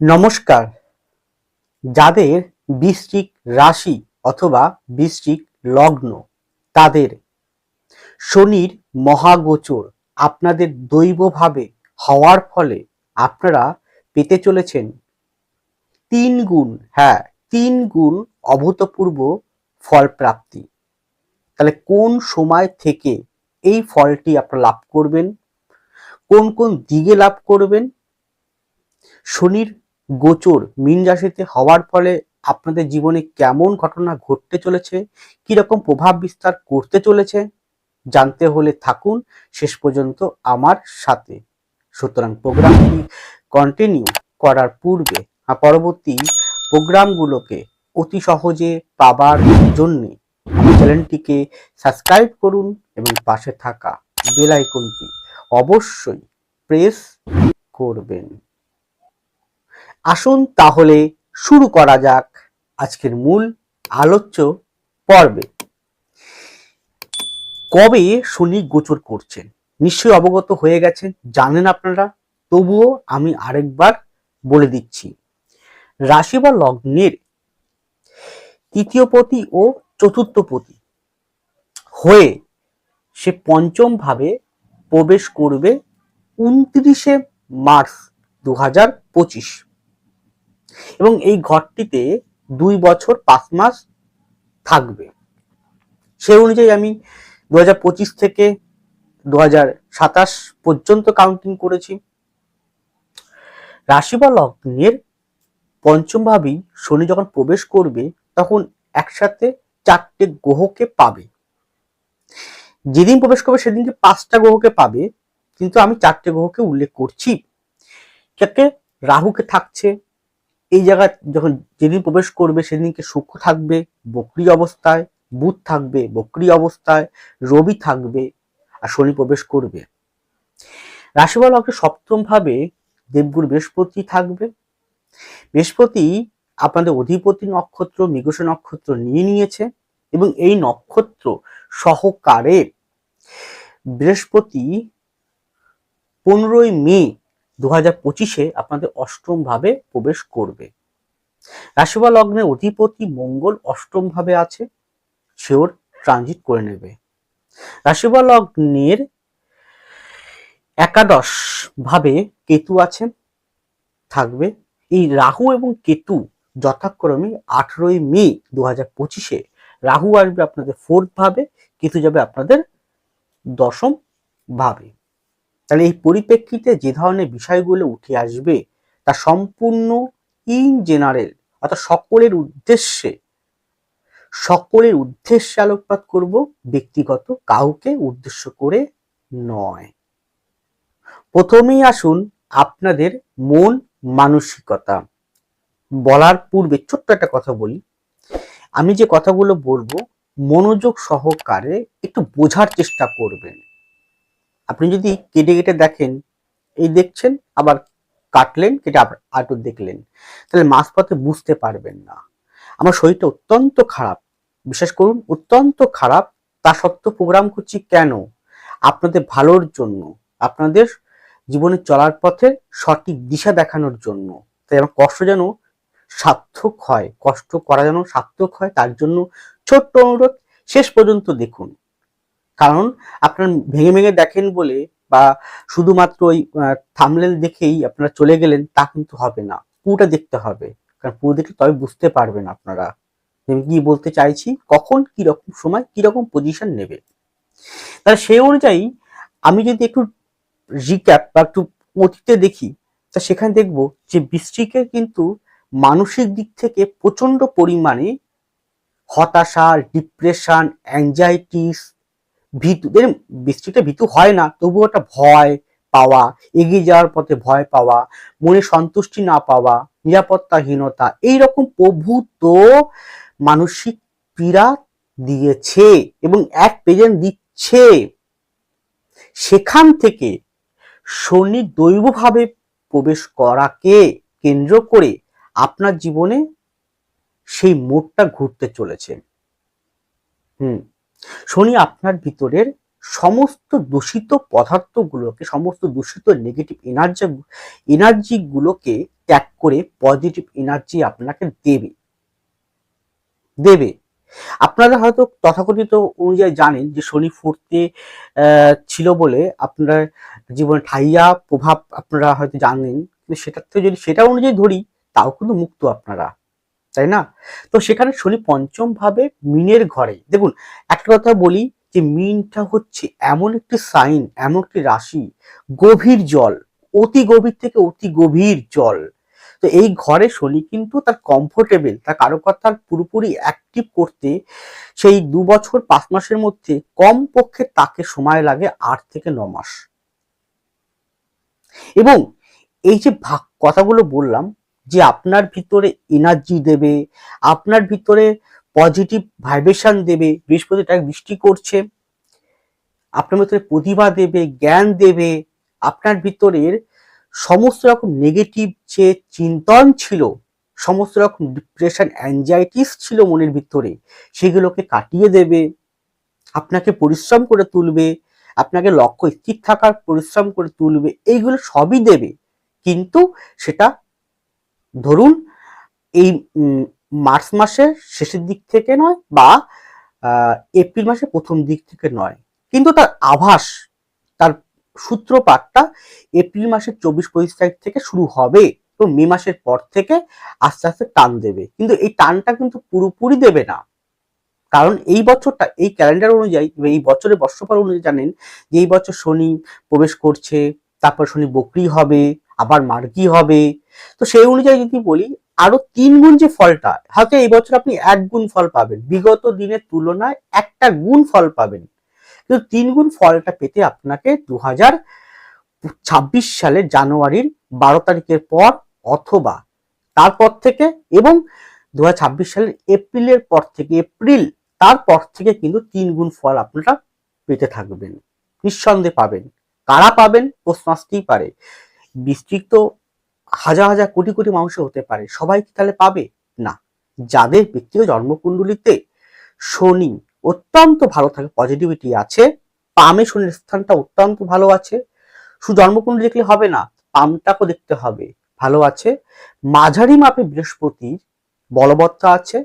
নমস্কার। যাদের বৃষ্টিক রাশি অথবা বৃষ্টিক লগ্ন, তাদের শনির মহাগোচর আপনাদের দৈবভাবে হওয়ার ফলে আপনারা পেতে চলেছেন তিন গুণ হ্যাঁ তিন গুণ অভূতপূর্ব ফল প্রাপ্তি তাহলে কোন সময় থেকে এই ফলটি আপনারা লাভ করবেন? কোন কোন দিকে লাভ করবেন? শনির গোচর মীন রাশিতে হওয়ার ফলে আপনাদের জীবনে কেমন ঘটনা ঘটতে চলেছে? কি রকম প্রভাব বিস্তার করতে চলেছে? জানতে হলে থাকুন। শেষ পর্যন্ত আমার সাথে। সুতরাং প্রোগ্রামটি কন্টিনিউ করার পূর্বে পরবর্তী প্রোগ্রামগুলোকে অতি সহজে পাবার জন্য চ্যানেলটিকে সাবস্ক্রাইব করুন এবং পাশে থাকা বেল আইকনটি অবশ্যই প্রেস করবেন। আসুন তাহলে শুরু করা যাক আজকের মূল আলোচ্য পর্বে। কবে শনি গোচর করছেন? নিশ্চয়ই অবগত হয়ে গেছেন, জানেন আপনারা? তবুও আমি আরেকবার বলে দিচ্ছি। রাশি বা লগ্নের তৃতীয় পতি ও চতুর্থ পতি হয়ে সে পঞ্চম ভাবে প্রবেশ করবে উনত্রিশে মার্চ দু হাজার পঁচিশ। এবং এই ঘরটিতে দুই বছর পাঁচ মাস থাকবে। সে অনুযায়ী আমি দু হাজার পঁচিশ থেকে দু হাজার সাতাশ পর্যন্ত কাউন্টিং করেছি। রাশি বা লগ্নের পঞ্চম ভাবেই শনি যখন প্রবেশ করবে, তখন একসাথে চারটে গ্রহকে পাবে। যেদিন প্রবেশ করবে সেদিনকে পাঁচটা গ্রহকে পাবে, কিন্তু আমি চারটে গ্রহকে উল্লেখ করছি। রাহুকে থাকছে এই জায়গায় যখন যেদিন প্রবেশ করবে সেদিনকে শুক্র থাকবে, বক্রি অবস্থায়, বুধ থাকবে, বক্রি অবস্থায়, রবি থাকবে আর শনি প্রবেশ করবে। রাশিফল লগ্নে সপ্তম ভাবে দেবগুরু বৃহস্পতি থাকবে। বৃহস্পতি আপনাদের অধিপতি নক্ষত্র মৃগশ নক্ষত্র নিয়ে নিয়েছে এবং এই নক্ষত্র সহকারে বৃহস্পতি পনেরোই মে দু হাজার পঁচিশে আপনাদের অষ্টম ভাবে প্রবেশ করবে। রাশিফল লগ্নের অধিপতি মঙ্গল অষ্টম ভাবে আছে সেওর ট্রানজিট করে নেবে। রাশিফল লগ্নের একাদশ ভাবে কেতু আছে, থাকবে। এই রাহু এবং কেতু যথাক্রমে আঠেরোই মে দু হাজার পঁচিশে রাহু আসবে আপনাদের ফোর্থ ভাবে, কেতু যাবে আপনাদের দশম ভাবে তাহলে এই পরিপ্রেক্ষিতে যে ধরনের বিষয়গুলো উঠে আসবে, তা সম্পূর্ণ ইন জেনারেল অর্থাৎ সকলের উদ্দেশ্যে সকলের উদ্দেশ্যে আলোকপাত করব, ব্যক্তিগত, কাউকে উদ্দেশ্য করে নয়। প্রথমেই আসুন আপনাদের মন মানসিকতা। বলার পূর্বে ছোট্ট একটা কথা বলি। আমি যে কথাগুলো বলব, মনোযোগ সহকারে একটু বোঝার চেষ্টা করবেন। আপনি যদি কেটে কেটে দেখেন, এই দেখছেন, আবার কাটলেন, কেটে আটু দেখলেন, তাহলে মাঝপথে বুঝতে পারবেন না। আমার শরীরটা অত্যন্ত খারাপ। বিশ্বাস করুন, অত্যন্ত খারাপ। তা সত্ত্বেও প্রোগ্রাম করছি কেন? আপনাদের ভালোর জন্য, আপনাদের জীবনে চলার পথে সঠিক দিশা দেখানোর জন্য। তাই আমার কষ্ট যেন সার্থক হয়, কষ্ট করা যেন সার্থক হয়, তার জন্য ছোট্ট অনুরোধ, শেষ পর্যন্ত দেখুন। কারণ আপনার ভেঙে ভেঙে দেখেন বলে বা শুধুমাত্র ওই থামলেন দেখেই আপনারা চলে গেলেন, তা কিন্তু হবে না। পুরোটা দেখতে হবে। কারণ পুরো দেখলে তবে বুঝতে পারবেন আপনারা আমি কি বলতে চাইছি, কখন রকম সময় রকম পজিশন নেবে। তাহলে সেই অনুযায়ী আমি যদি একটু রিক্যাপ বা একটু অতীতে দেখি, তা সেখানে দেখব যে বৃষ্টিকে কিন্তু মানসিক দিক থেকে প্রচণ্ড পরিমাণে হতাশা ডিপ্রেশন অ্যাংজাইটিস ভীতু বৃষ্টিটা ভীতু হয় না, তবুও একটা ভয় পাওয়া, এগিয়ে যাওয়ার পথে ভয় পাওয়া, মনে সন্তুষ্টি না পাওয়া, নিরাপত্তাহীনতা, এইরকম প্রভূত মানসিক পীড়া দিয়েছে এবং এক প্রেজেন্ট দিচ্ছে। সেখান থেকে শনি দৈবভাবে প্রবেশ করাকে কেন্দ্র করে আপনার জীবনে সেই মোড়টা ঘুরতে চলেছে। হুম। শনি, আপনার ভিতরের সমস্ত দূষিত পদার্থগুলোকে, সমস্ত দূষিত নেগেটিভ এনার্জি এনার্জিগুলোকে ত্যাগ করে পজিটিভ এনার্জি আপনাকে দেবে। দেবে। আপনারা হয়তো তথাকথিত অনুযায়ী জানেন যে শনি ফুটতে ছিল বলে আপনার জীবনে ঠাইয়া প্রভাব আপনারা হয়তো জানেন। কিন্তু সেটার থেকে যদি সেটা অনুযায়ী ধরি, তাও কিন্তু মুক্ত আপনারা। তাই না? তো সেখানে শনি পঞ্চম ভাবে মিনের ঘরে। দেখুন, একটা কথা বলি যে মিনটা হচ্ছে এমন একটি সাইন, এমন একটি রাশি, গভীর জল, অতি গভীর থেকে অতি গভীর জল। তো এই ঘরে শনি কিন্তু তার কমফোর্টেবল তার কারকতার পুরোপুরি অ্যাক্টিভ করতে সেই দু বছর, পাঁচ মাসের মধ্যে কম পক্ষে তাকে সময় লাগে আট থেকে ন মাস। এবং এই যে ভাগ কথাগুলো বললাম যে আপনার ভিতরে এনার্জি দেবে, আপনার ভিতরে পজিটিভ ভাইব্রেশন দেবে বৃহস্পতি তাকে দৃষ্টি করছে, আপনার ভিতরে প্রতিভা দেবে, জ্ঞান দেবে, আপনার ভিতরের সমস্ত রকম নেগেটিভ যে চিন্তন ছিল, সমস্ত রকম ডিপ্রেশন অ্যাংজাইটিস ছিল মনের ভিতরে, সেগুলোকে কাটিয়ে দেবে, আপনাকে পরিশ্রম করে তুলবে, আপনাকে লক্ষ্য স্থির থাকার পরিশ্রম করে তুলবে, এইগুলো সবই দেবে, কিন্তু সেটা ধরুন, এই মার্চ মাসের শেষের দিক থেকে নয় বা এপ্রিল মাসের প্রথম দিক থেকে নয়। কিন্তু তার আভাস, তার সূত্রপাতটা এপ্রিল মাসের চব্বিশ পঁচিশ তারিখ থেকে শুরু হবে তো মে মাসের পর থেকে আস্তে আস্তে টান দেবে। কিন্তু এই টানটা কিন্তু পুরোপুরি দেবে না। কারণ এই বছরটা, এই ক্যালেন্ডার অনুযায়ী এই বছরের বর্ষফল অনুযায়ী জানেন যে এই বছর শনি প্রবেশ করছে, তারপর শনি বকরি হবে আবার মার্গি হবে? তো সেই অনুযায়ী যদি বলি, আরও তিন গুণ যে ফলটা, হয়তো এই বছর আপনি এক গুণ ফল পাবেন। বিগত দিনের তুলনায় একটা গুণ ফল পাবেন। কিন্তু তিন গুণ ফলটা পেতে আপনাকে দু হাজার ছাব্বিশ সালের জানুয়ারির বারো তারিখের পর অথবা তারপর থেকে এবং দু হাজার ছাব্বিশ সালের এপ্রিলের পর থেকে, এপ্রিল তারপর থেকে কিন্তু তিন গুণ ফল আপনারা পেতে থাকবেন। নিঃসন্দেহে পাবেন। কারা পাবেন? প্রশ্ন আসতেই পারে। বিস্তৃত হাজার হাজার কোটি কোটি মানুষের হতে পারে। সবাই কি তাহলে পাবে? না। যাদের ব্যক্তিগত জন্মকুণ্ডলিতে শনি অত্যন্ত ভালো থাকে পজিটিভিটি আছে, পামে শনির স্থানটা অত্যন্ত ভালো আছে, শুধু জন্মকুণ্ডলী দেখলে হবে না, পামটাকেও দেখতে হবে, ভালো আছে। মাঝারি মাপে বৃহস্পতির বলবত্তা আছে,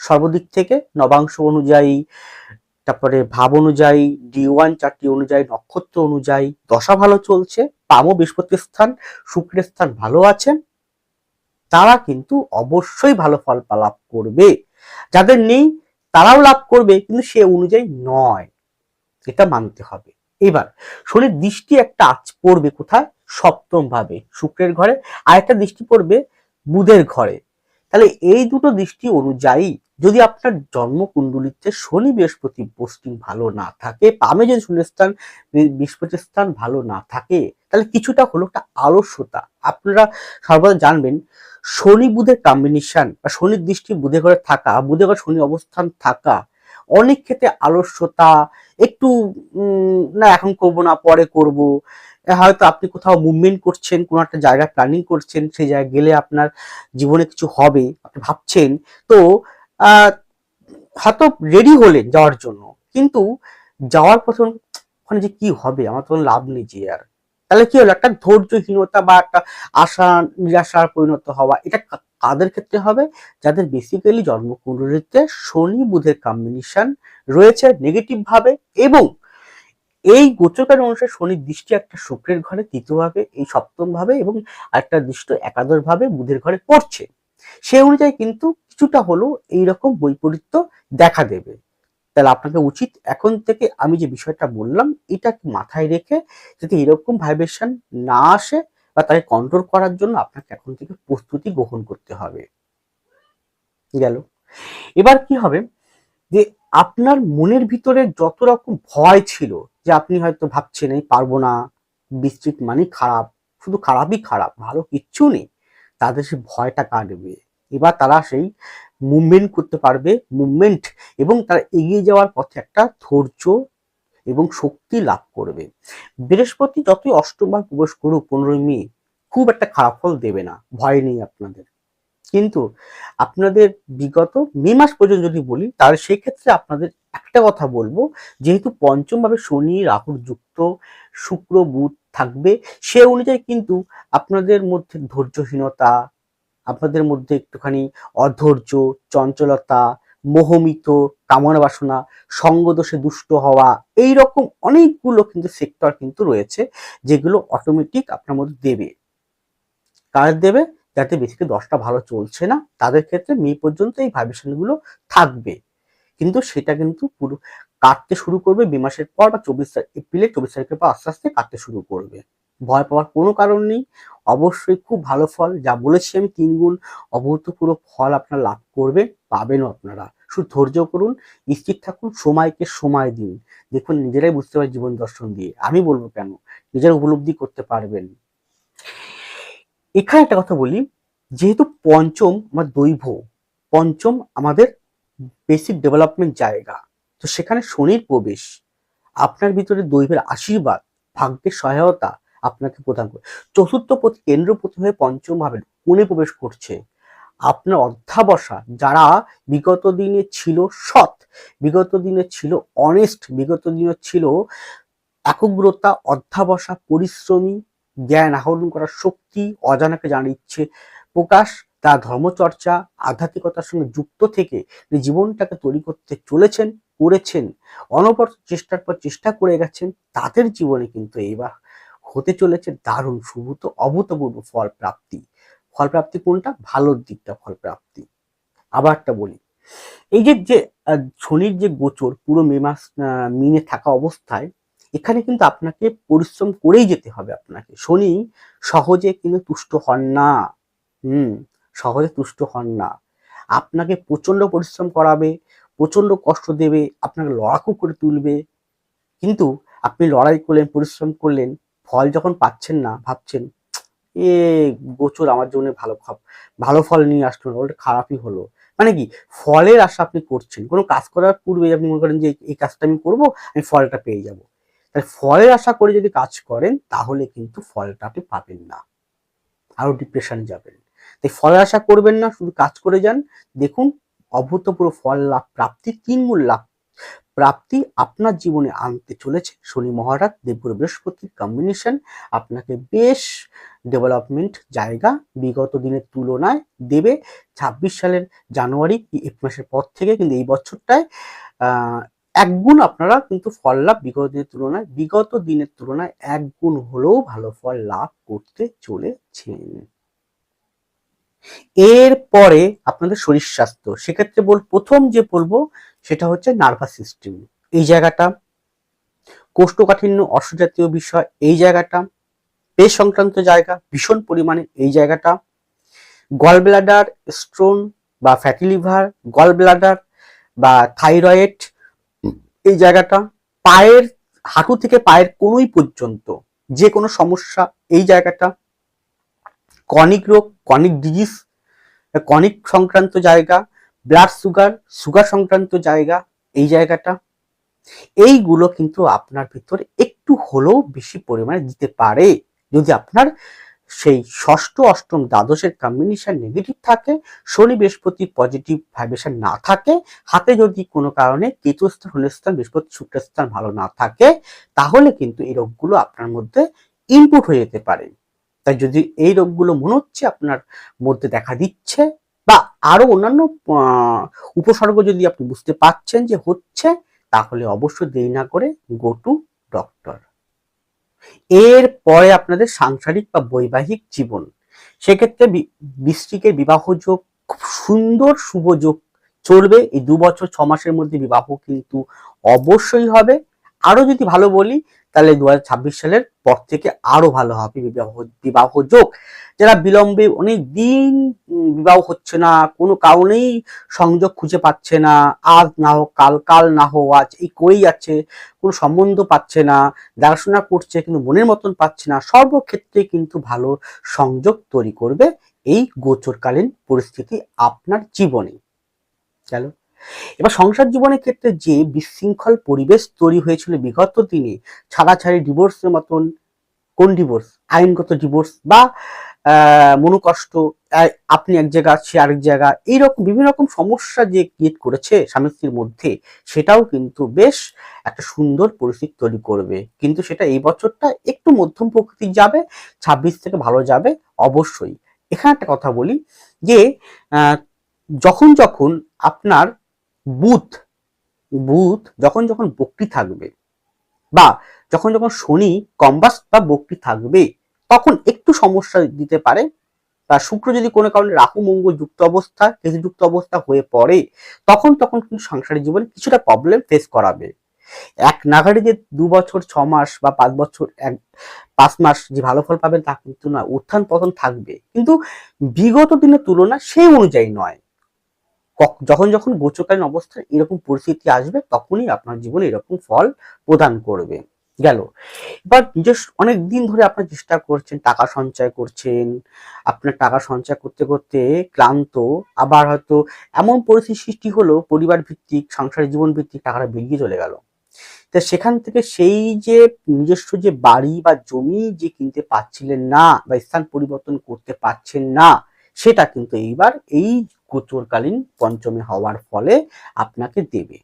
সর্বদিক থেকে নবাংশ অনুযায়ী তারপরে ভাব অনুযায়ী ডি ওয়ান চারটি অনুযায়ী নক্ষত্র অনুযায়ী দশা ভালো চলছে পামো বৃহস্পতির স্থান, শুক্রের স্থান ভালো আছেন। তারা কিন্তু অবশ্যই ভালো ফল লাভ করবে। যাদের নেই, তারাও লাভ করবে, কিন্তু সে অনুযায়ী নয়। এটা মানতে হবে। এবার, শনির দৃষ্টি একটা আজ পড়বে কোথায়? সপ্তম ভাবে, শুক্রের ঘরে। আর একটা দৃষ্টি পড়বে বুধের ঘরে। তাহলে এই দুটো দৃষ্টি অনুযায়ী যদি আপনার জন্মকুণ্ডলিতে শনি বৃহস্পতি পোস্টিং ভালো না থাকে, পামে যদি শনির স্থান বৃহস্পতির স্থান ভালো না থাকে, তাহলে কিছুটা হলো একটা আলস্যতা। আপনারা সর্বদা জানবেন, শনি বুধের কম্বিনেশন বা শনির দৃষ্টি বুধে ঘরে থাকা বুধে ঘরে শনি অবস্থান থাকা, অনেক ক্ষেত্রে আলস্যতা, একটু না এখন করব না, পরে করব হয়তো আপনি কোথাও মুভমেন্ট করছেন, কোনো একটা জায়গায় প্ল্যানিং করছেন, সেই জায়গায় গেলে আপনার জীবনে কিছু হবে, আপনি ভাবছেন, তো হয়তো রেডি হলেন যাওয়ার জন্য। কিন্তু যাওয়ার পথে ওখানে যে কি হবে? আমার তখন লাভ নেই যে আর। তাহলে কি হলো? একটা ধৈর্যহীনতা বা একটা আশা, নিরাশার পরিণত হওয়া, এটা কাদের ক্ষেত্রে হবে? যাদের বেসিক্যালি জন্মকুণ্ডলিতে শনি বুধের কম্বিনেশন রয়েছে নেগেটিভ ভাবে এবং এই গোচকার অনুসারে শনির দৃষ্টি একটা শুক্রের ঘরে, তৃতীয়ভাবে এই সপ্তম ভাবে এবং একটা দৃষ্টি একাদশ ভাবে বুধের ঘরে পড়ছে। সে অনুযায়ী কিন্তু কিছুটা হলেও এইরকম বৈপরীত্য দেখা দেবে। তাহলে আপনাকে উচিত এখন থেকে আমি যে বিষয়টা বললাম, এটা মাথায় রেখে যাতে এরকম ভাইব্রেশন না আসে বা তাকে কন্ট্রোল করার জন্য আপনাকে এখন থেকে প্রস্তুতি গ্রহণ করতে হবে। গেল। এবার কি হবে যে আপনার মনের ভিতরে যত রকম ভয় ছিল যে আপনি হয়তো ভাবছেন, এই পারব না, বিস্তৃত মানে খারাপ, শুধু খারাপই খারাপ, ভালো কিচ্ছু নেই, তাদের সে ভয়টা কাটবে। এবার তারা সেই মুভমেন্ট করতে পারবে মুভমেন্ট এবং তারা এগিয়ে যাওয়ার পথে একটা ধৈর্য এবং শক্তি লাভ করবে। বৃহস্পতি যতই অষ্টমবার প্রবেশ করুক, পনেরোই মে, খুব একটা খারাপ ফল দেবে না, ভয় নেই আপনাদের। কিন্তু আপনাদের বিগত মে মাস পর্যন্ত যদি বলি, তাহলে সেক্ষেত্রে আপনাদের একটা কথা বলব, যেহেতু পঞ্চমভাবে শনি রাহুর যুক্ত, শুক্র, বুধ থাকবে, সে অনুযায়ী কিন্তু আপনাদের মধ্যে ধৈর্যহীনতা আপনাদের মধ্যে একটুখানি অধৈর্য, চঞ্চলতা, মোহমিত, কামনা বাসনা, সঙ্গদোষে দুষ্ট হওয়া এই রকম অনেকগুলো কিন্তু সেক্টর কিন্তু রয়েছে যেগুলো অটোমেটিক আপনার মধ্যে দেবে। কার দেবে? যাতে বেসিকে দশটা ভালো চলছে না, তাদের ক্ষেত্রে মে পর্যন্ত এই ভাইব্রেশনগুলো থাকবে। কিন্তু সেটা কিন্তু পুরো কাটতে শুরু করবে, মে মাসের পর বা চব্বিশ তারিখ এপ্রিলে চব্বিশ তারিখের পর আস্তে আস্তে কাটতে শুরু করবে। ভয় পাওয়ার কোনো কারণ নেই। অবশ্যই খুব ভালো ফল, যা বলেছি আমি তিন গুণ অভূতপূর্ব ফল আপনারা লাভ করবে পাবেনও আপনারা। শুধু ধৈর্য করুন স্থির থাকুন, সময়কে সময় দিন। দেখুন, নিজেরাই বুঝতে পারে জীবন দর্শন দিয়ে। আমি বলব কেন? নিজেরা উপলব্ধি করতে পারবেন। এখানে একটা কথা বলি, যেহেতু পঞ্চম আমার দৈভ পঞ্চম আমাদের বেসিক ডেভেলপমেন্ট জায়গা। তো সেখানে শনির প্রবেশ, আপনার ভিতরে দৈবের আশীর্বাদ, ভাগ্যের সহায়তা আপনাকে প্রদান করে। চতুর্থ পথ কেন্দ্রপতি হয়ে পঞ্চম ভাবে কোণে প্রবেশ করছে। আপনার অধ্যাবসা যারা বিগত দিনে ছিল সৎ, বিগত দিনে ছিল অনেস্ট বিগত দিনে ছিল একগ্রতা, অধ্যাবসা, পরিশ্রমী, জ্ঞান আহরণ করার শক্তি, অজানাকে জানার ইচ্ছে প্রকাশ, তার ধর্মচর্চা, আধ্যাত্মিকতার সঙ্গে যুক্ত থেকে জীবনটাকে তৈরি করতে চলেছেন, করেছেন, অনবরত চেষ্টার পর চেষ্টা করে গেছেন, তাদের জীবনে কিন্তু এইবার হতে চলেছে দারুণ শুভূত অভূতপূর্ব ফল প্রাপ্তি। ফল প্রাপ্তি কোনটা? ভালোর দিকটা ফল প্রাপ্তি। আবার একটা বলি, এই যে যে শনির যে গোচর পুরো মে মাস মিনে থাকা অবস্থায়, এখানে কিন্তু আপনাকে পরিশ্রম করেই যেতে হবে আপনাকে। শনি সহজে কিন্তু তুষ্ট হন না। হুম, সহজে তুষ্ট হন না। আপনাকে প্রচণ্ড পরিশ্রম করাবে প্রচণ্ড কষ্ট দেবে, আপনাকে লড়াকু করে তুলবে। কিন্তু আপনি লড়াই করলেন, পরিশ্রম করলেন ফল যখন পাচ্ছেন না, ভাবছেন, এ, গোচর আমার জন্য ভালো ভালো ফল নিয়ে আসলো না, ওটা খারাপই হলো। মানে কি, ফলের আশা আপনি করছেন, কোনো কাজ করার পূর্বে আপনি মনে করেন যে, এই কাজটা আমি করব, আমি ফলটা পেয়ে যাব। তাহলে ফলের আশা করে যদি কাজ করেন, তাহলে কিন্তু ফলটা আপনি পাবেন না। আরও ডিপ্রেশন যাবেন। তাই ফলের আশা করবেন না, শুধু কাজ করে যান। দেখুন, অভূতপূর্ব ফল লাভ প্রাপ্তি তিন লাভ প্রাপ্তি আপনার জীবনে আনতে চলেছে। শনি মহারাজ, দেবগুরু বৃহস্পতির কম্বিনেশন আপনাকে বেশ ডেভেলপমেন্ট জায়গা বিগত দিনের তুলনায় দেবে। ছাব্বিশ সালের জানুয়ারি এক মাসের পর থেকে কিন্তু এই বছরটায় এক গুণ আপনারা কিন্তু ফল লাভ বিগত দিনের তুলনায়, বিগত দিনের তুলনায় এক গুণ হলেও ভালো ফল লাভ করতে চলেছেন। এরপরে আপনাদের শরীর স্বাস্থ্য। সেক্ষেত্রে বল, প্রথম যে বলব সেটা হচ্ছে নার্ভাস সিস্টেম এই জায়গাটা কোষ্ঠকাঠিন্য অশ্বজাতীয় বিষয়, এই জায়গাটা পেশ সংক্রান্ত জায়গা, ভীষণ পরিমাণে এই জায়গাটা। গল ব্লাডার স্টোন বা ফ্যাটি লিভার গল ব্লাডার বা থাইরয়েড এই জায়গাটা পায়ের, হাঁটু থেকে পায়ের কোনোই পর্যন্ত যে কোনো সমস্যা, এই জায়গাটা কনিক রোগ কনিক ডিজিজ কনিক সংক্রান্ত জায়গা ব্লাড সুগার সুগার সংক্রান্ত জায়গা, এই জায়গাটা, এইগুলো কিন্তু আপনার ভিতরে একটু হলেও বেশি পরিমাণে দিতে পারে। যদি আপনার সেই ষষ্ঠ, অষ্টম, দ্বাদশের কম্বিনেশন নেগেটিভ থাকে, শনি বৃহস্পতি পজিটিভ ভাইব্রেশন না থাকে, হাতে যদি কোনো কারণে কেতুস্থান হলস্থান বৃহস্পতি শুক্রস্থান ভালো না থাকে, তাহলে কিন্তু এই রোগগুলো আপনার মধ্যে ইনপুট হয়ে যেতে পারে। তাই যদি এই রোগগুলো মনে হচ্ছে আপনার মধ্যে দেখা দিচ্ছে বা আরও অন্যান্য উপসর্গ যদি আপনি বুঝতে পাচ্ছেন যে হচ্ছে, তাহলে অবশ্যই দেরি না করে গো টু ডক্টর এর পরে আপনাদের সাংসারিক বা বৈবাহিক জীবন। সেক্ষেত্রে বৃষ্টিকের বিবাহ যোগ খুব সুন্দর শুভ যোগ চলবে। এই দু বছর, ছ মাসের মধ্যে বিবাহ কিন্তু অবশ্যই হবে। আরও যদি ভালো বলি তাহলে দু সালের পর থেকে আরও ভালো হবে বিবাহ বিবাহ যোগ। যারা বিলম্বে অনেক দিন বিবাহ হচ্ছে না, কোনো কারণেই সংযোগ খুঁজে পাচ্ছে না, আজ না হোক, কাল কাল না হোক, আজ এই করেই যাচ্ছে, কোনো সম্বন্ধ পাচ্ছে না, দেখাশোনা করছে কিন্তু মনের মতন পাচ্ছে না, সর্বক্ষেত্রে কিন্তু ভালো সংযোগ তৈরি করবে এই গোচরকালীন পরিস্থিতি আপনার জীবনে। গেল। এবার সংসার জীবনের ক্ষেত্রে যে বিশৃঙ্খল পরিবেশ তৈরি হয়েছিল বিগত দিনে, ছাড়াছাড়ি ডিভোর্সের মতন, কোন ডিভোর্স আইনগত ডিভোর্স বা মনোকষ্ট আপনি এক জায়গা, সে আরেক জায়গা, এইরকম বিভিন্ন রকম সমস্যা যে ক্রিয়েট করেছে স্বামী স্ত্রীর মধ্যে, সেটাও কিন্তু বেশ একটা সুন্দর পরিস্থিতি তৈরি করবে। কিন্তু সেটা এই বছরটা একটু মধ্যম প্রকৃতির যাবে, ছাব্বিশ থেকে ভালো যাবে, অবশ্যই। এখানে একটা কথা বলি যে যখন যখন আপনার বুথ বুথ যখন যখন বক্রি থাকবে বা যখন যখন শনি কম্বাস বা বক্রি থাকবে, তখন একটু সমস্যা দিতে পারে। বা শুক্র যদি কোনো কারণে রাহু, মঙ্গল যুক্ত অবস্থা, কেতু যুক্ত অবস্থা হয়ে পড়ে, তখন তখন কিন্তু সাংসারিক জীবনে কিছুটা প্রবলেম ফেস করাবে। এক নাগাড়ে যে দু বছর, ছ মাস বা পাঁচ বছর, এক, পাঁচ মাস যে ভালো ফল পাবেন তা কিন্তু না উত্থান পতন থাকবে। কিন্তু বিগত দিনের তুলনা সেই অনুযায়ী নয়। যখন যখন গোচরকালীন অবস্থায় এরকম পরিস্থিতি আসবে, তখনই আপনার জীবনে এরকম ফল প্রদান করবে। গেল। এবার নিজস্ব অনেক দিন ধরে আপনার চেষ্টা করছেন, টাকা সঞ্চয় করছেন, আপনার টাকা সঞ্চয় করতে করতে ক্লান্ত, আবার হয়তো এমন পরিস্থিতি সৃষ্টি হলো পরিবার ভিত্তিক সংসারের জীবন ভিত্তিক টাকাটা বেরিয়ে চলে গেল। তা সেখান থেকে সেই যে নিজস্ব যে বাড়ি বা জমি যে কিনতে পাচ্ছিলেন না বা স্থান পরিবর্তন করতে পারছেন না সেটা কিন্তু এইবার এই গোচরকালীন পঞ্চমী হওয়ার ফলে আপনাকে দেবে।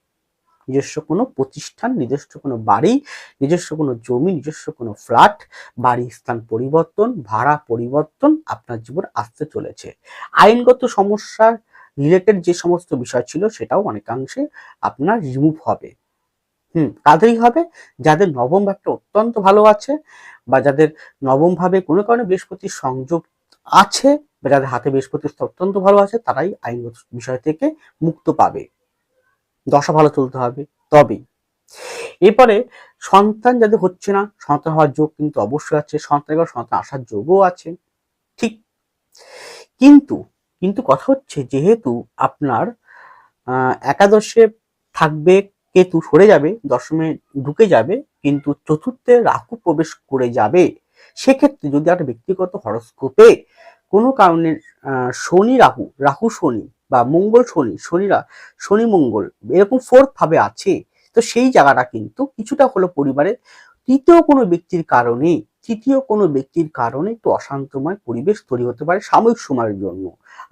নিজস্ব কোনো প্রতিষ্ঠান, নিজস্ব কোনো বাড়ি, নিজস্ব কোনো জমি, নিজস্ব কোনো ফ্ল্যাট বাড়ি স্থান পরিবর্তন, ভাড়া পরিবর্তন আপনার জীবন আসতে চলেছে। আইনগত সমস্যা রিলেটেড যে সমস্ত বিষয় ছিল সেটাও অনেকাংশে আপনার রিমুভ হবে। হুম কাদেরই হবে। যাদের নবম ভাবটা অত্যন্ত ভালো আছে বা যাদের নবম ভাবে কোনো কারণে বৃহস্পতির সংযোগ আছে যাদের হাতে বৃহস্পতির স্থ- অত্যন্ত ভালো আছে, তারাই আইনগত বিষয় থেকে মুক্ত পাবে। দশা ভালো চলতে হবে। তবেই এরপরে সন্তান যাদের হচ্ছে না, সন্তান হওয়ার যোগ কিন্তু অবশ্যই আছে। সন্তানের সন্তান আসার যোগও আছে। ঠিক। কিন্তু কিন্তু কথা হচ্ছে যেহেতু আপনার একাদশে থাকবে কেতু সরে যাবে, দশমে ঢুকে যাবে, কিন্তু চতুর্থে রাহু প্রবেশ করে যাবে। সেক্ষেত্রে যদি একটা ব্যক্তিগত হরস্কোপে কোনো কারণে শনি রাহু রাহু শনি বা মঙ্গল শনি শনিরা শনি মঙ্গল এরকম ফোর্থ ভাবে আছে, তো সেই জায়গাটা কিন্তু কিছুটা হলো পরিবারের তৃতীয় কোনো ব্যক্তির কারণে, তৃতীয় কোনো ব্যক্তির কারণে একটু অশান্তময় পরিবেশ তৈরি হতে পারে সাময়িক সময়ের জন্য।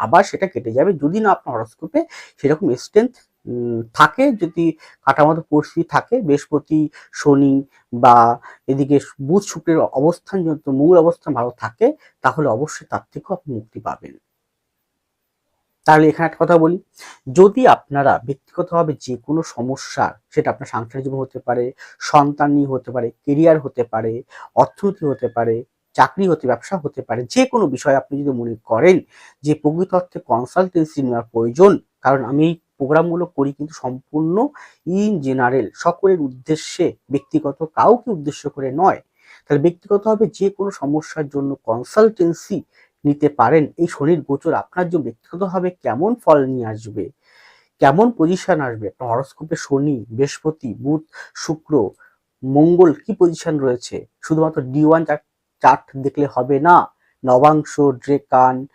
আবার সেটা কেটে যাবে, যদি না আপনার হরস্কোপে সেরকম স্ট্রেংথ থাকে। যদি কাটামতো পরিস্থিতি থাকে, বৃহস্পতি, শনি বা এদিকে বুধ শুক্রের অবস্থান যত মূল অবস্থান ভালো থাকে, তাহলে অবশ্যই তার থেকেও আপনি মুক্তি পাবেন। তাহলে এখানে একটা কথা বলি। যদি আপনারা ব্যক্তিগতভাবে যে কোনো সমস্যা সেটা আপনার সাংসারিক জীবন হতে পারে, সন্তান নিয়ে হতে পারে কেরিয়ার হতে পারে, অর্থনীতি হতে পারে, চাকরি হতে, ব্যবসা হতে পারে যে কোনো বিষয়ে আপনি যদি মনে করেন যে প্রকৃত অর্থে কনসালটেন্সি নেওয়ার প্রয়োজন, কারণ আমি প্রোগ্রামগুলো করি কিন্তু সম্পূর্ণ ইন জেনারেল সকলের উদ্দেশ্যে, ব্যক্তিগত কাউকে উদ্দেশ্য করে নয়। তাহলে ব্যক্তিগতভাবে যে কোনো সমস্যার জন্য কনসালটেন্সি নিতে পারেন, এই শনির গোচর আপনার জন্য ব্যক্তিগতভাবে কেমন ফল নিয়ে আসবে, কেমন পজিশন আসবে? আপনার হরস্কোপে শনি, বৃহস্পতি, বুধ, শুক্র, মঙ্গল কি পজিশন রয়েছে? শুধুমাত্র ডি ওয়ান চার্ট দেখলে হবে না। নবাংশ, ড্রেকান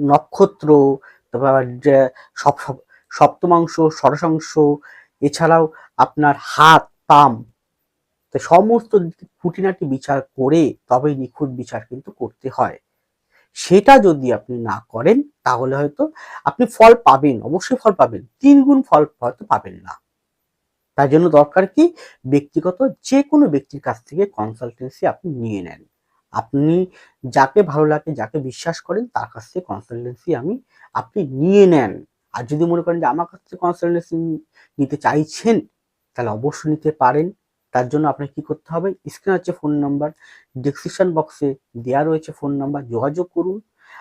নক্ষত্র, তারপর সপ সপ- সপ্তমাংশ, ষড়শাংশ, এছাড়াও আপনার হাত, পাম, তো সমস্ত খুঁটিনাটি বিচার করে তবেই নিখুঁত বিচার কিন্তু করতে হয়। সেটা যদি আপনি না করেন, তাহলে হয়তো আপনি ফল পাবেন, অবশ্যই ফল পাবেন, তিন গুণ ফল হয়তো পাবেন না। তার জন্য দরকার কি? ব্যক্তিগত যে কোনো ব্যক্তির কাছ থেকে কনসালটেন্সি আপনি নিয়ে নেন। আপনি যাকে ভালো লাগে, যাকে বিশ্বাস করেন, তার কাছ থেকে কনসালটেন্সি আমি, আপনি নিয়ে নেন। আর যদি মনে করেন যে আমার কাছ থেকে কনসালটেন্সি নিতে চাইছেন, তাহলে অবশ্যই নিতে পারেন। তার জন্য আপনাকে কি করতে হবে? স্ক্রিন আছে ফোন নাম্বার ডিসক্রিপশন বক্সে দেওয়া রয়েছে ফোন নাম্বার যোগাযোগ করুন।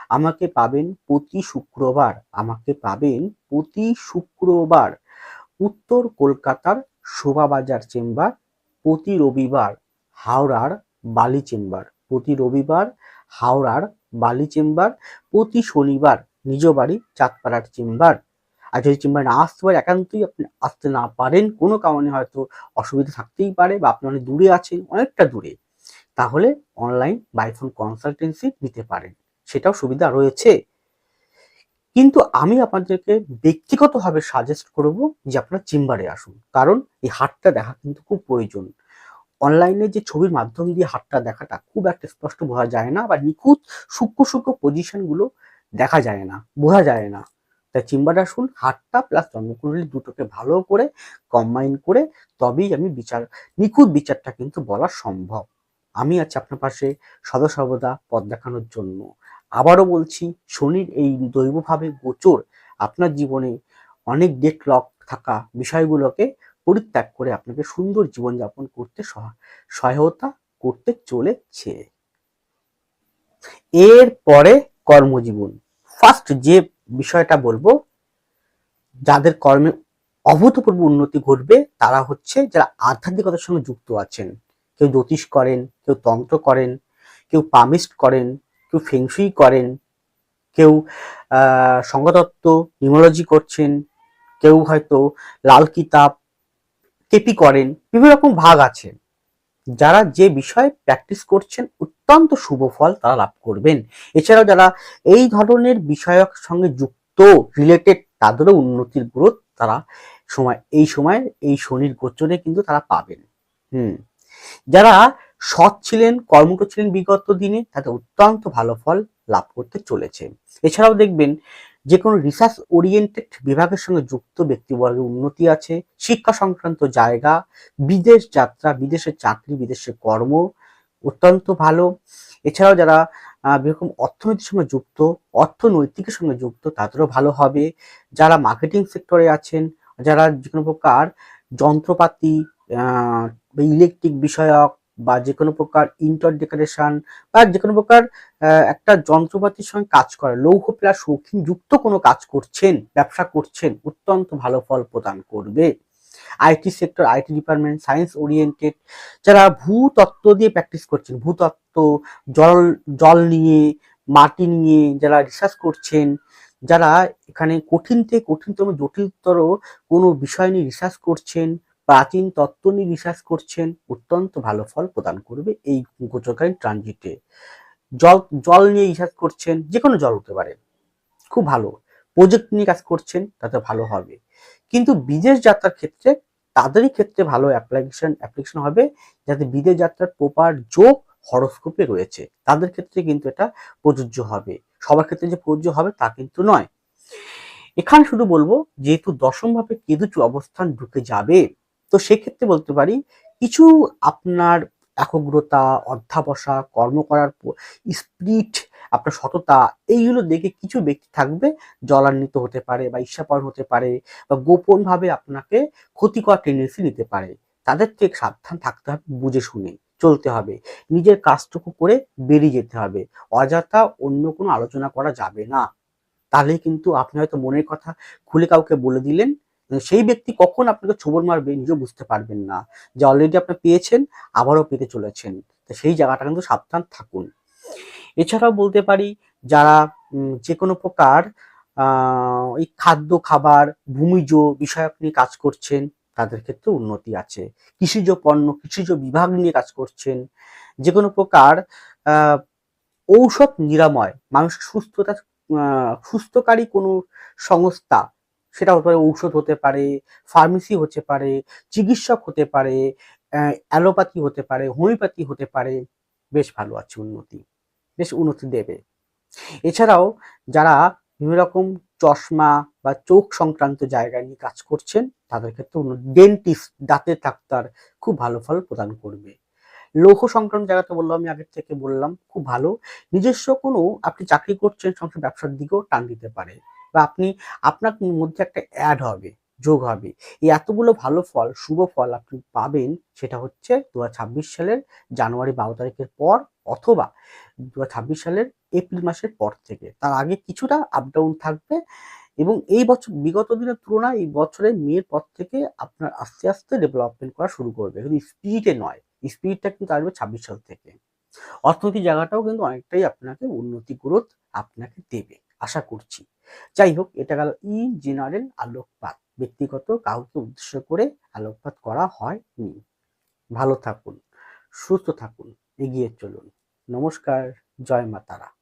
আমাকে পাবেন প্রতি শুক্রবার, আমাকে পাবেন প্রতি শুক্রবার উত্তর কলকাতার শোভাবাজার চেম্বার, প্রতি রবিবার হাওড়ার বালি চেম্বার, প্রতি রবিবার হাওড়ার বালি চেম্বার, প্রতি শনিবার নিজ বাড়ি চাঁদপাড়ার চেম্বার। আর যদি চেম্বার না আসতে পারে, একান্তই আপনি আসতে না পারেন, কোনো কারণে হয়তো অসুবিধা থাকতেই পারে বা আপনি অনেক দূরে আছেন, অনেকটা দূরে, তাহলে অনলাইন বাইফোন কনসালটেন্সি নিতে পারেন। সেটাও সুবিধা রয়েছে। কিন্তু আমি আপনাদেরকে ব্যক্তিগতভাবে সাজেস্ট করব যে আপনারা চেম্বারে আসুন, কারণ এই হাটটা দেখা কিন্তু খুব প্রয়োজন। অনলাইনে যে ছবির মাধ্যম দিয়ে হাতটা দেখাটা খুব একটা স্পষ্ট বোঝা যায় না বা নিখুঁত সূক্ষ্ম সূক্ষ্ম পজিশনগুলো দেখা যায় না, বোঝা যায় না। তাই চিম্বার আসুন হাতটা প্লাস জন্মকুণ্ডলী দুটোকে ভালো করে কম্বাইন করে তবেই আমি বিচার, নিখুঁত বিচারটা কিন্তু বলা সম্ভব। আমি আছি আপনার পাশে সদা সর্বদা পথ দেখানোর জন্য। আবারও বলছি, শনির এই দৈবভাবে গোচর আপনার জীবনে অনেক ডেট লক থাকা বিষয়গুলোকে পরিত্যাগ করে আপনাকে সুন্দর জীবনযাপন করতে সহা- সহায়তা করতে চলেছে। এর পরে কর্মজীবন। ফার্স্ট যে বিষয়টা বলব, যাদের কর্মে অভূতপূর্ব উন্নতি ঘটবে, তারা হচ্ছে যারা আধ্যাত্মিকতার সঙ্গে যুক্ত আছেন। কেউ জ্যোতিষ করেন, কেউ তন্ত্র করেন, কেউ পামিস্ট করেন, কেউ ফেংশুই করেন, কেউ সংগতত্ত্ব নিউমোলজি করছেন, কেউ হয়তো লাল কিতাব, কেপি করেন, বিভিন্ন রকম ভাগ আছে। যারা যে বিষয়ে প্র্যাকটিস করছেন, অত্যন্ত শুভ ফল তারা লাভ করবেন। এছাড়াও যারা এই ধরনের বিষয়ক সঙ্গে যুক্ত রিলেটেড তাদেরও উন্নতির গ্রোথ তারা সময়, এই সময়, এই শনির গোচরে কিন্তু তারা পাবেন। হুম। যারা সৎ ছিলেন, কর্মঠ ছিলেন বিগত দিনে, তাদের অত্যন্ত ভালো ফল লাভ করতে চলেছে। এছাড়াও দেখবেন যে কোনো রিসার্চ ওরিয়েন্টেড বিভাগের সঙ্গে যুক্ত ব্যক্তিবর্গের উন্নতি আছে, শিক্ষা সংক্রান্ত জায়গা, বিদেশ যাত্রা বিদেশে চাকরি বিদেশে কর্ম অত্যন্ত ভালো। এছাড়াও যারা যেরকম অর্থনীতির সঙ্গে যুক্ত, অর্থনৈতিকের সঙ্গে যুক্ত, তাদেরও ভালো হবে। যারা মার্কেটিং সেক্টরে আছেন, যারা যে কোনো প্রকার যন্ত্রপাতি ইলেকট্রিক বিষয়ক বা যে কোনো প্রকার ইন্টার ডেকোরেশন বা যে কোনো প্রকার একটা যন্ত্রপাতির সঙ্গে কাজ করে, লৌহ প্লাস শৌখিন যুক্ত কোনো কাজ করছেন, ব্যবসা করছেন, অত্যন্ত ভালো ফল প্রদান করবে। IT sector, IT department, science oriented, যারা ভূতত্ত্ব দিয়ে প্র্যাকটিস করছেন ভূতত্ত্ব জল জল নিয়ে, মাটি নিয়ে যারা রিসার্চ করছেন, যারা এখানে কঠিন থেকে কঠিনতম, জটিলতর কোনো বিষয় নিয়ে রিসার্চ করছেন প্রাচীন তত্ত্ব নিয়ে রিসার্চ করছেন, অত্যন্ত ভালো ফল প্রদান করবে এই গোচরকালীন ট্রানজিটে জল জল নিয়ে রিসার্চ করছেন যে কোনো জল হতে পারে। খুব ভালো। প্রজেক্ট নিয়ে কাজ করছেন, তাতে ভালো হবে। কিন্তু বিদেশ যাত্রার ক্ষেত্রে, তাদেরই ক্ষেত্রে ভালো অ্যাপ্লিকেশন অ্যাপ্লিকেশন হবে, যাতে বিদেশ যাত্রার প্রপার যোগ হরস্কোপে রয়েছে। তাদের ক্ষেত্রে কিন্তু এটা প্রযোজ্য হবে। সবার ক্ষেত্রে যে প্রযোজ্য হবে, তা কিন্তু নয়। এখানে শুধু বলব, যেহেতু দশম ভাবে কেতুচু অবস্থান ঢুকে যাবে তো সেক্ষেত্রে বলতে পারি, কিছু আপনার একগ্রতা, অধ্যাবসা, কর্ম করার স্পিরিট, আপনার সততা, এইগুলো দেখে কিছু ব্যক্তি থাকবে জলান্বিত হতে পারে বা ঈর্ষাপর হতে পারে বা গোপনভাবে আপনাকে ক্ষতিকর টেন্ডেন্সি নিতে পারে। তাদের থেকে সাবধান থাকতে হবে, বুঝে শুনে চলতে হবে। নিজের কাজটুকু করে বেরিয়ে যেতে হবে। অযথা অন্য কোনো আলোচনা করা যাবে না। তাহলে কিন্তু আপনি হয়তো মনের কথা খুলে কাউকে বলে দিলেন সেই ব্যক্তি কখন আপনাকে ছোবর মারবে নিজেও বুঝতে পারবেন না। যে অলরেডি আপনি পেয়েছেন, আবারও পেতে চলেছেন। তো সেই জায়গাটা কিন্তু সাবধান থাকুন। এছাড়াও বলতে পারি, যারা যে কোনো প্রকার এই খাদ্য, খাবার, ভূমিজ বিষয়ক নিয়ে কাজ করছেন, তাদের ক্ষেত্রে উন্নতি আছে। কৃষিজ পণ্য, কৃষিজ বিভাগ নিয়ে কাজ করছেন। যে কোনো প্রকার ঔষধ নিরাময় মানুষ সুস্থতা সুস্থকারী কোনো সংস্থা সেটা হতে পারে, ঔষধ হতে পারে ফার্মেসি হতে পারে, চিকিৎসক হতে পারে অ্যালোপ্যাথি হতে পারে, হোমিওপ্যাথি হতে পারে, বেশ ভালো আছে উন্নতি, বেশ উন্নতি দেবে। এছাড়াও যারা বিভিন্ন রকম চশমা বা চোখ সংক্রান্ত জায়গায় নিয়ে কাজ করছেন, তাদের ক্ষেত্রে ডেন্টিস্ট দাঁতের ডাক্তার খুব ভালো ফল প্রদান করবে। লৌহ সংক্রান্ত জায়গাতে বললাম, আমি আগের থেকে বললাম, খুব ভালো। নিজস্ব কোনো, আপনি চাকরি করছেন, সংসার ব্যবসার দিকেও টান দিতে পারে। বা আপনি, আপনার মধ্যে একটা অ্যাড হবে, যোগ হবে। এই এতগুলো ভালো ফল, শুভ ফল আপনি পাবেন সেটা হচ্ছে দু হাজার ছাব্বিশ সালের জানুয়ারি বারো তারিখের পর অথবা দুহাজার ছাব্বিশ সালের এপ্রিল মাসের পর থেকে। তার আগে কিছুটা আপ ডাউন থাকবে এবং এই বছর বিগত দিনের তুলনায় এই বছরের মেয়ের পর থেকে আপনার আস্তে আস্তে ডেভেলপমেন্ট করা শুরু করবে। কিন্তু স্পিডে নয় স্পিডটা কিন্তু আসবে ছাব্বিশ সাল থেকে। অর্থনৈতিক জায়গাটাও কিন্তু অনেকটাই আপনাকে উন্নতি গ্রোথ আপনাকে দেবে। আশা করছি। যাই হোক এটা গেল ইন জেনারেল আলোকপাত। ব্যক্তিগত কাউকে উদ্দেশ্য করে আলোকপাত করা হয়নি। ভালো থাকুন, সুস্থ থাকুন, এগিয়ে চলুন। নমস্কার, জয় মা তারা।